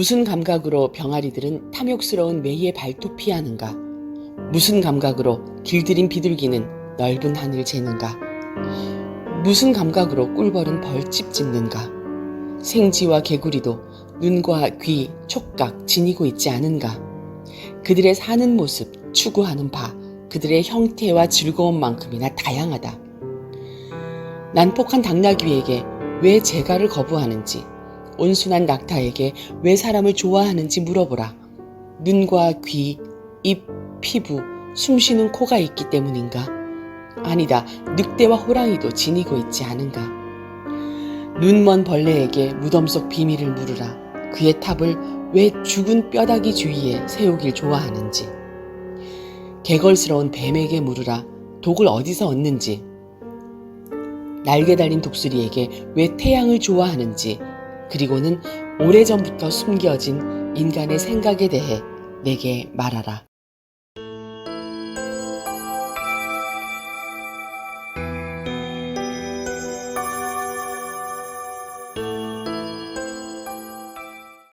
무슨 감각으로 병아리들은 탐욕스러운 매의 발톱 피하는가? 무슨 감각으로 길들인 비둘기는 넓은 하늘 재는가? 무슨 감각으로 꿀벌은 벌집 짓는가? 생쥐와 개구리도 눈과 귀, 촉각 지니고 있지 않은가? 그들의 사는 모습, 추구하는 바, 그들의 형태와 즐거움만큼이나 다양하다. 난폭한 당나귀에게 왜 재갈을 거부하는지, 온순한 낙타에게 왜 사람을 좋아하는지 물어보라. 눈과 귀, 입, 피부, 숨쉬는 코가 있기 때문인가? 아니다. 늑대와 호랑이도 지니고 있지 않은가? 눈먼 벌레에게 무덤 속 비밀을 물으라. 그의 탑을 왜 죽은 뼈다귀 주위에 세우길 좋아하는지. 개걸스러운 뱀에게 물으라. 독을 어디서 얻는지. 날개 달린 독수리에게 왜 태양을 좋아하는지. 그리고는 오래전부터 숨겨진 인간의 생각에 대해 내게 말하라.